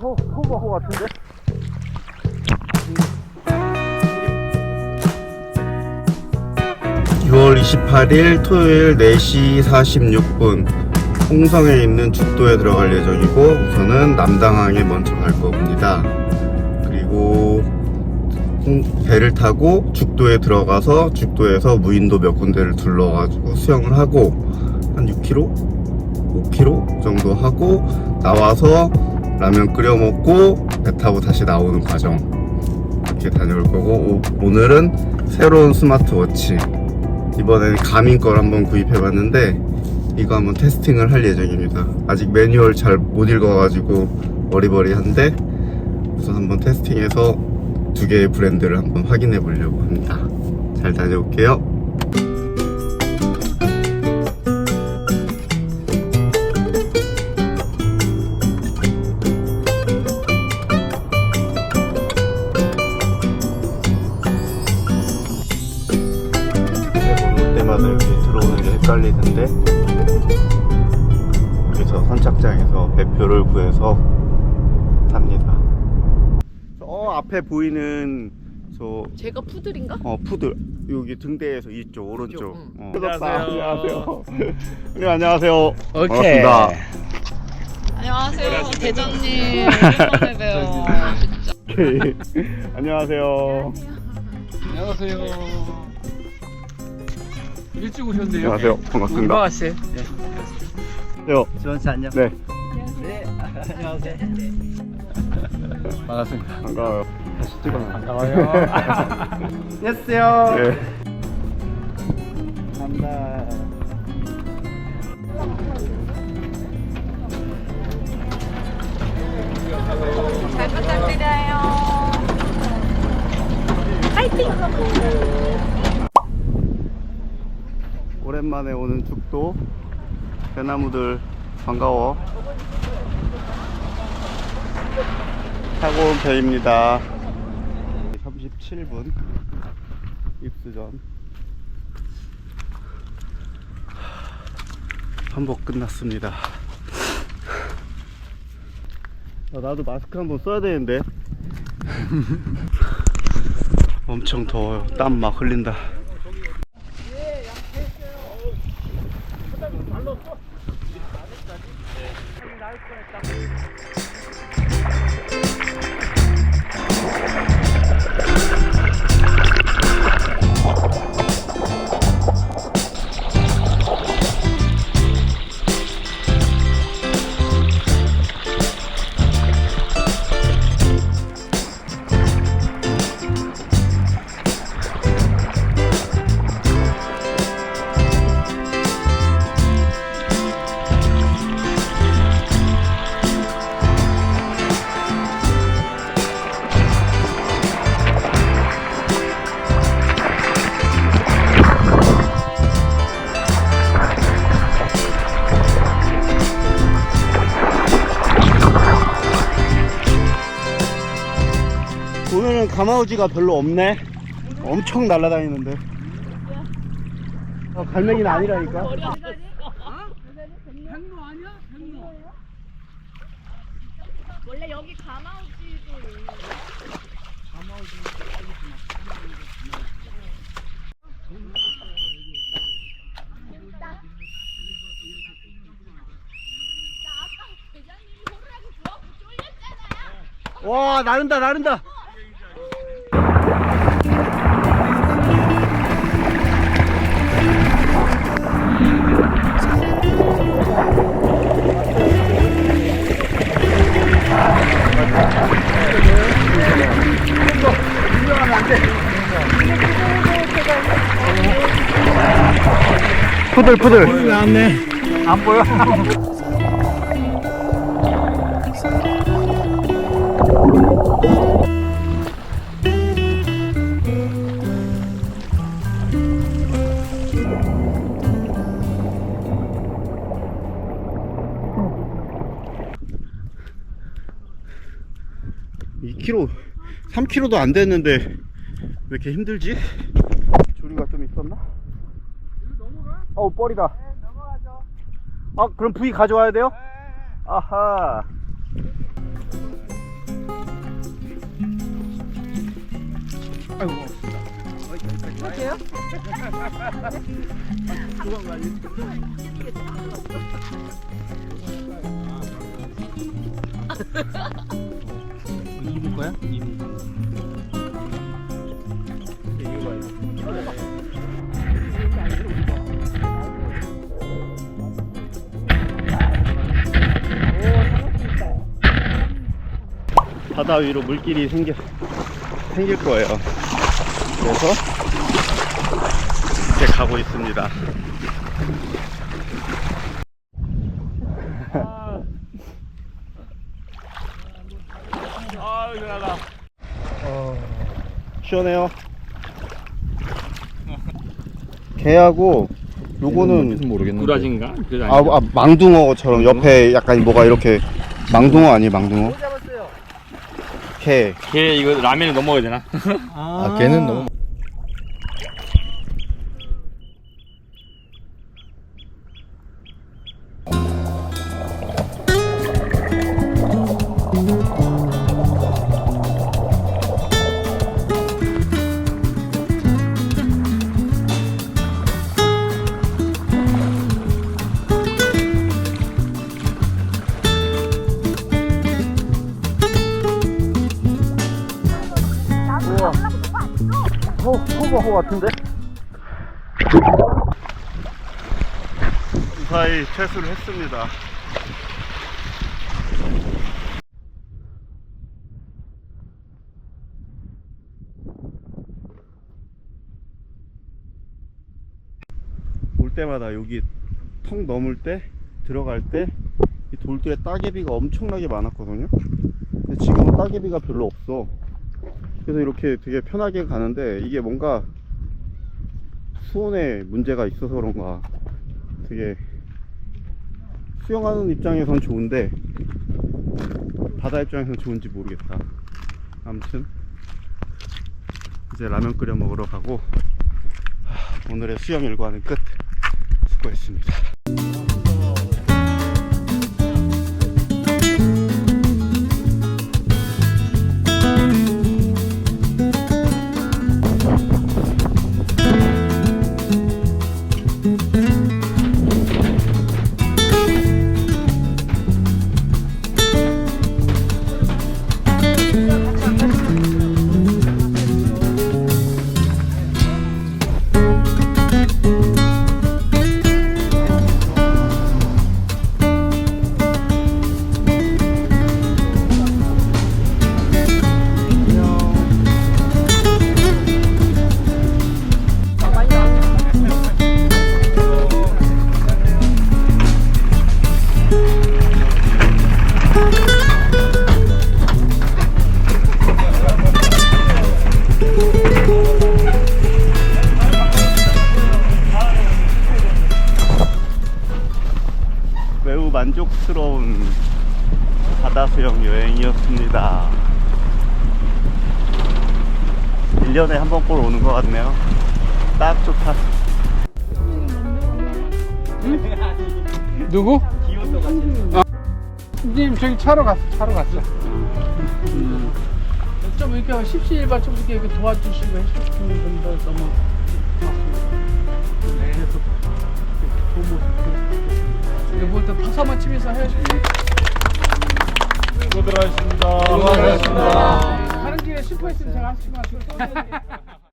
호, 호버호 같은데? 2월 28일 토요일 4시 46분 홍성에 있는 죽도에 들어갈 예정이고 우선은 남당항에 먼저 갈 겁니다. 그리고 홍- 배를 타고 죽도에 들어가서 죽도에서 무인도 몇 군데를 둘러가지고 수영을 하고 한 6km? 5km 정도 하고 나와서 라면 끓여 먹고 배 타고 다시 나오는 과정. 이렇게 다녀올 거고 오, 늘은 새로운 스마트워치. 이번에는 가민 걸 한번 구입해 봤는데 이거 한번 테스팅을 할 예정입니다. 아직 매뉴얼 잘 못 읽어 가지고 머리머리한데 우선 한번 테스팅해서 두 개의 브랜드를 한번 확인해 보려고 합니다. 잘 다녀올게요 헷갈리는데 여기서 선착장에서 배표를 구해서 탑니다. 저 앞에 보이는 저 제가 푸들인가? 어, 푸들 여기 등대에서 이쪽 오른쪽. 이쪽, 응. 어. 안녕하세요. 안녕하세요. 네 안녕하세요. 오케이. 반갑습니다. 안녕하세요 대장님 오랜만에 봬요 진짜 오케이. 안녕하세요. 안녕하세요. 일찍 오셨네요. 안녕하세요. 반갑습니다. 은광아 씨. 요. 지원 씨 안녕. 네. 네. 안녕하세요. 반갑습니다. 반가워요. 다시 찍어놔. 반가워요. 안녕하세요. 네. 감사합니다. 오랜만에 오는 죽도 대나무들 반가워. 타고 온 배입니다. 37분 입수전. 한복 끝났습니다. 아, 나도 마스크 한번 써야 되는데. 엄청 더워요. 땀 막 흘린다 오늘 가마우지가 별로 없네. 엄청 날아다니는데. 어, 갈매기는 아니라니까. 원래 여기 가마우지도 와, 나른다, 나른다. 푸들 푸들. 나왔네. 안 보여? 이 k m 3km도 안 됐는데 왜 이렇게 힘들지? 어우 뻘이다 네, 아 그럼 부위 가져와야 돼요? 네. 아하 아이고 이렇게요? 입을 거야? 입을 거야? 이거 봐요 바다 위로 물길이 생겨, 생길 거예요. 그래서 이렇게 가고 있습니다. 아, 시원하다. 시원해요. 개하고 요거는 모르겠는데. 구라진가? 아, 아 망둥어처럼 옆에 약간 뭐가 이렇게 망둥어 아니에요 망둥어? 개. 걔 이거 라면에 넣어 먹어야 되나? 아, 걔는 너무 호, 호가 호 같은데? 무사히 퇴수를 했습니다. 올 때마다 여기 턱 넘을 때 들어갈 때 이 돌들에 따개비가 엄청나게 많았거든요. 근데 지금은 따개비가 별로 없어. 그래서 이렇게 되게 편하게 가는데 이게 뭔가 수온에 문제가 있어서 그런가. 되게 수영하는 입장에선 좋은데 바다 입장에선 좋은지 모르겠다. 아무튼 이제 라면 끓여 먹으러 가고 하, 오늘의 수영 일과는 끝. 수고했습니다 만족스러운 바다 수영 여행이었습니다. 1년에 한 번꼴 오는 것 같네요. 딱 좋다. 누구? 아, 님 저기 차로 갔어. 차로 갔어. 음. 좀 이렇게 십시일반 좀 이렇게 도와주시고 해주시는 분들 너무 고맙습니다. 네, 그래서 고모 이거 볼때 파사만 치면서 해야지. 수고들 하셨습니다. 수고하셨습니다. 가는 길에 슈퍼 있으면 제가 한 시간 쉴